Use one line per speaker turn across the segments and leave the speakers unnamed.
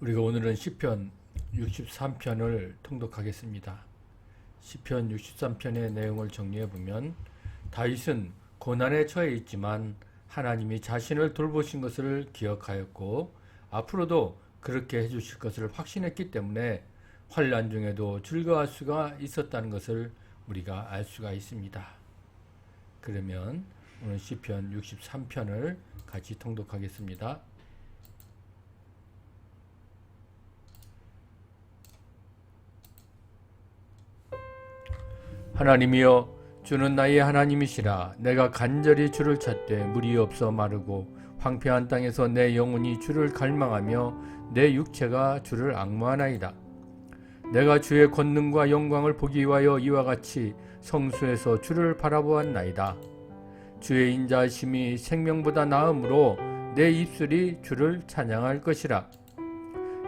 우리가 오늘은 시편 63편을 통독하겠습니다. 시편 63편의 내용을 정리해 보면 다윗은 고난에 처해 있지만 하나님이 자신을 돌보신 것을 기억하였고 앞으로도 그렇게 해 주실 것을 확신했기 때문에 환란 중에도 즐거워할 수가 있었다는 것을 우리가 알 수가 있습니다. 그러면 오늘 시편 63편을 같이 통독하겠습니다. 하나님이여 주는 나의 하나님이시라. 내가 간절히 주를 찾되 물이 없어 마르고 황폐한 땅에서 내 영혼이 주를 갈망하며 내 육체가 주를 악무하나이다. 내가 주의 권능과 영광을 보기 위하여 이와 같이 성수에서 주를 바라보았나이다. 주의 인자하심이 생명보다 나음으로 내 입술이 주를 찬양할 것이라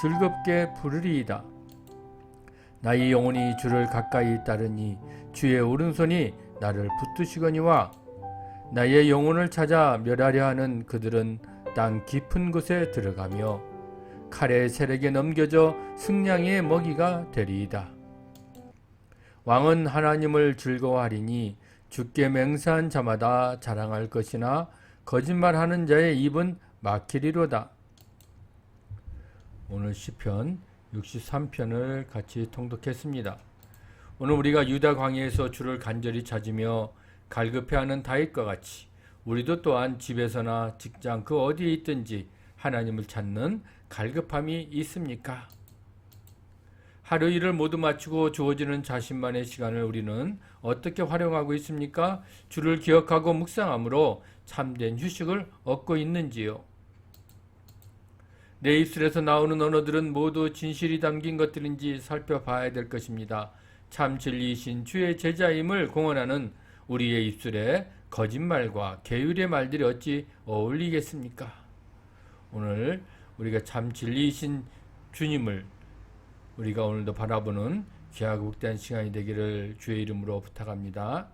즐겁게 부르리이다. 나의 영혼이 주를 가까이 따르니 주의 오른손이 나를 붙드시거니와 나의 영혼을 찾아 멸하려 하는 그들은 땅 깊은 곳에 들어가며 칼의 세력에 넘겨져 승냥이의 먹이가 되리이다. 왕은 하나님을 즐거워하리니 주께 맹세한 자마다 자랑할 것이나 거짓말하는 자의 입은 막히리로다. 오늘 시편 63편을 같이 통독했습니다. 오늘 우리가 유다 광야에서 주를 간절히 찾으며 갈급해하는 다윗과 같이 우리도 또한 집에서나 직장 그 어디에 있든지 하나님을 찾는 갈급함이 있습니까? 하루 일을 모두 마치고 주어지는 자신만의 시간을 우리는 어떻게 활용하고 있습니까? 주를 기억하고 묵상함으로 참된 휴식을 얻고 있는지요? 내 입술에서 나오는 언어들은 모두 진실이 담긴 것들인지 살펴봐야 될 것입니다. 참 진리이신 주의 제자임을 공언하는 우리의 입술에 거짓말과 계율의 말들이 어찌 어울리겠습니까? 오늘 우리가 참 진리이신 주님을 우리가 오늘도 바라보는 귀하고 복된 시간이 되기를 주의 이름으로 부탁합니다.